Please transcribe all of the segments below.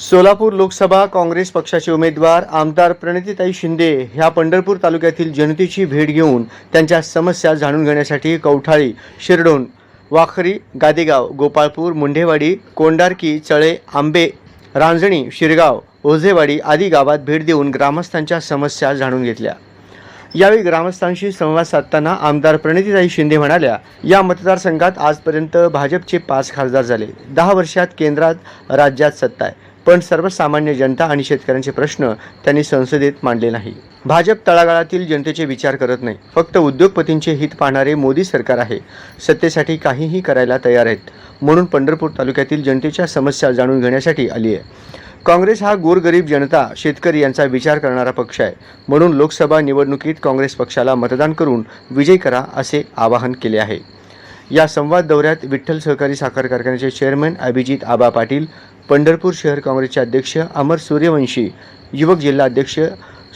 सोलापूर लोकसभा काँग्रेस पक्षाचे उमेदवार आमदार प्रणितीताई शिंदे ह्या पंढरपूर तालुक्यातील जनतेची भेट घेऊन त्यांच्या समस्या जाणून घेण्यासाठी कवठाळी शिरडोन वाखरी गादेगाव गोपाळपूर मुंढेवाडी कोंडारकी चळे आंबे रांजणी शिरगाव ओझेवाडी आदी गावात भेट देऊन ग्रामस्थांच्या समस्या जाणून घेतल्या. यावेळी ग्रामस्थांशी संवाद साधताना आमदार प्रणितीताई शिंदे म्हणाल्या या मतदारसंघात आजपर्यंत भाजपचे पाच खासदार झाले. दहा वर्षात केंद्रात राज्यात सत्ता आहे. पण सर्वसामान्य जनता आणि शेतकऱ्यांचे प्रश्न त्यांनी संसदेत मांडले नाही. भाजप तळागाळातील जनतेचे विचार करत नाही. फक्त उद्योगपतींचे हित पाहणारे मोदी सरकार आहे. सत्तेसाठी काहीही करायला तयार आहेत. म्हणून पंढरपूर तालुक्यातील जनतेच्या समस्या जाणून घेण्यासाठी आली आहे. काँग्रेस हा गोरगरीब जनता शेतकरी यांचा विचार करणारा पक्ष आहे. म्हणून लोकसभा निवडणुकीत काँग्रेस पक्षाला मतदान करून विजय करा असे आवाहन केले आहे. या संवाद दौऱ्यात विठ्ठल सहकारी साखर कारखान्याचे चेअरमन अभिजित आबा पाटील पंढरपूर शहर काँग्रेसचे अध्यक्ष अमर सूर्यवंशी युवक जिल्हा अध्यक्ष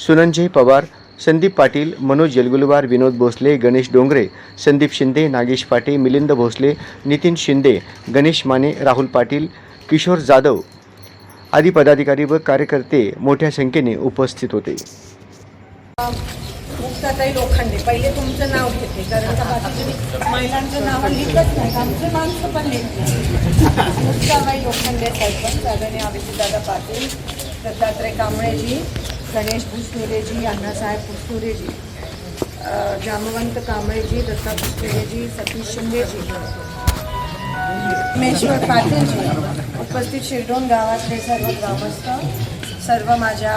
सुनंजय पवार संदीप पाटील मनोज जलगुलवार विनोद भोसले गणेश डोंगरे संदीप शिंदे नागेश पाटे मिलिंद भोसले नितीन शिंदे गणेश माने राहुल पाटील किशोर जाधव आदी पदाधिकारी व कार्यकर्ते मोठ्या संख्येने उपस्थित होते. मुक्ताताई लोखंडे. पहिले तुमचं नाव घेते कारण का बाकीचे महिलांचं नाव लिहितच नाही. आमचं माणसं पण लिहित नाही. मुक्ताबाई लोखंडे सरपंच आदरणीय अभिजितदादा पाटील दत्तात्रय कांबळेजी गणेश भुसनुरेजी अण्णासाहेब पुस्तुरेजी जामवंत कांबळेजी दत्ता पुस्तुरेजी सतीश शिंदेजी मेश्वर पाटीलजी. उपस्थित शिरडोन गावातले सर्व ग्रामस्थ सर्व माझ्या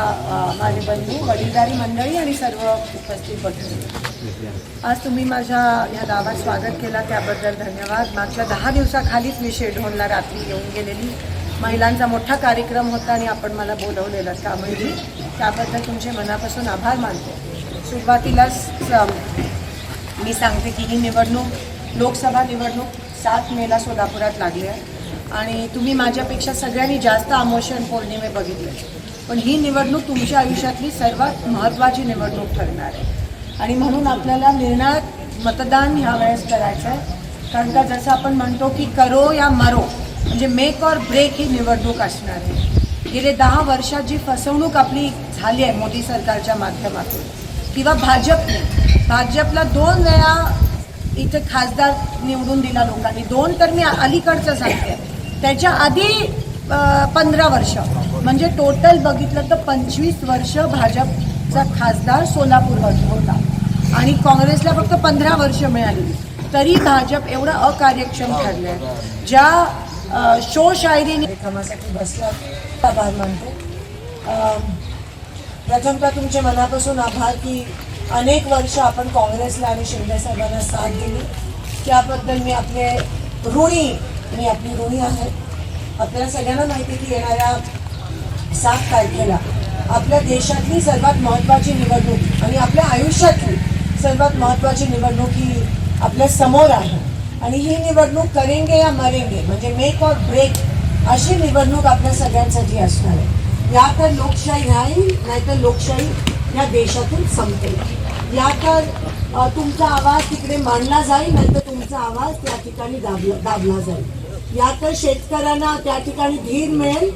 माझे बंधू वडीलधारी मंडळी आणि सर्व उपस्थित बंधू. आज तुम्ही माझ्या ह्या गावात स्वागत केला. त्याबद्दल धन्यवाद. मागच्या दहा दिवसाखालीच मी शिरडोनला रात्री येऊन गेलेली. महिलांचा मोठा कार्यक्रम होता आणि आपण मला बोलवलेलं कांबळेजी त्याबद्दल तुमचे मनापासून आभार मानतो. सुरुवातीलाच मी सांगते की ही निवडणूक लोकसभा निवडणूक सात मेला सोलापुरात लागली आहे. आणि तुम्ही माझ्यापेक्षा सगळ्यांनी जास्त अमोशन पौर्णिमे बघितले. पण ही निवडणूक तुमच्या आयुष्यातली सर्वात महत्त्वाची निवडणूक ठरणार आहे. आणि म्हणून आपल्याला निर्णायक मतदान ह्या वेळेस करायचं आहे. कारण का जसं आपण म्हणतो की करो या मरो म्हणजे मेक और ब्रेक ही निवडणूक असणार आहे. गेले दहा वर्षात जी फसवणूक आपली झाली आहे मोदी सरकारच्या माध्यमातून किंवा भाजपने भाजपला दोन वेळा इथे खासदार निवडून दिला लोकांनी. दोन तर मी अलीकडचं सांगते. त्याच्या आधी पंधरा वर्ष. म्हणजे टोटल बघितलं तर पंचवीस वर्ष भाजपचा खासदार सोलापूर होता. आणि काँग्रेसला फक्त पंधरा वर्ष मिळाली. तरी भाजप एवढं अकार्यक्षम ठरलं आहे ज्या शो शोशायरीने कामासाठी बसला आभार मानतो. प्रथमतः तुमचे मनापासून आभार की अनेक वर्ष आपण काँग्रेसला आणि शिंदे साहेबांना साथ दिली. त्याबद्दल मी आपले ऋणी मी आपली ऋणी आहे. आपल्याला सगळ्यांना माहिती की येणाऱ्या सात तारखेला आपल्या देशातली सर्वात महत्त्वाची निवडणूक आणि आपल्या आयुष्यातली सर्वात महत्त्वाची निवडणूक ही आपल्यासमोर आहे. आणि ही निवडणूक करेंगे या मरेंगे म्हणजे मेक और ब्रेक अशी निवडणूक आपल्या सगळ्यांसाठी असणार आहे. या तर लोकशाही राहील नाहीतर लोकशाही या देशातून संपेल. या तर तुमचा आवाज तिकडे मांडला जाईल नाहीतर तुमचा आवाज त्या ठिकाणी दाबला दाबला जाईल. या शेतकऱ्यांना त्या ठिकाणी धीर मिळेल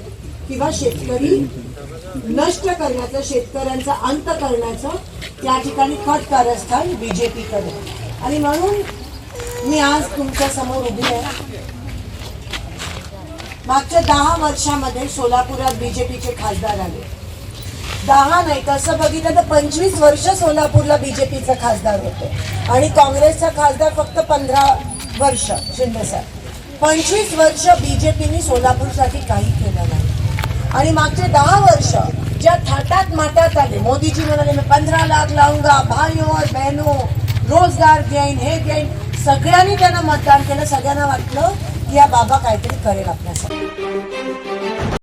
किंवा शेतकरी नष्ट करण्याचं शेतकऱ्यांचा अंत करण्याचं त्या ठिकाणी खट कारस्थान बीजेपीकडे. आणि म्हणून मी आज तुमच्यासमोर उभी आहे. मागच्या दहा वर्षामध्ये सोलापुरात बीजेपीचे खासदार आले. दहा नाही तसं बघितलं तर पंचवीस वर्ष सोलापूरला बीजेपीचा खासदार होते. आणि काँग्रेसचा खासदार फक्त पंधरा वर्ष शिंदे साहेब. पंचवीस वर्ष बीजेपीने सोलापूरसाठी काही केलं नाही. आणि मागचे दहा वर्ष ज्या थाटात माटात आले मोदीजी म्हणाले मी पंधरा लाख लावूंगा भाईओ हो, बहनो हो, रोजगार देईन हे देईन सगळ्यांनी त्यांना मतदान केलं. सगळ्यांना वाटलं की या बाबा काहीतरी करेल आपल्यासाठी.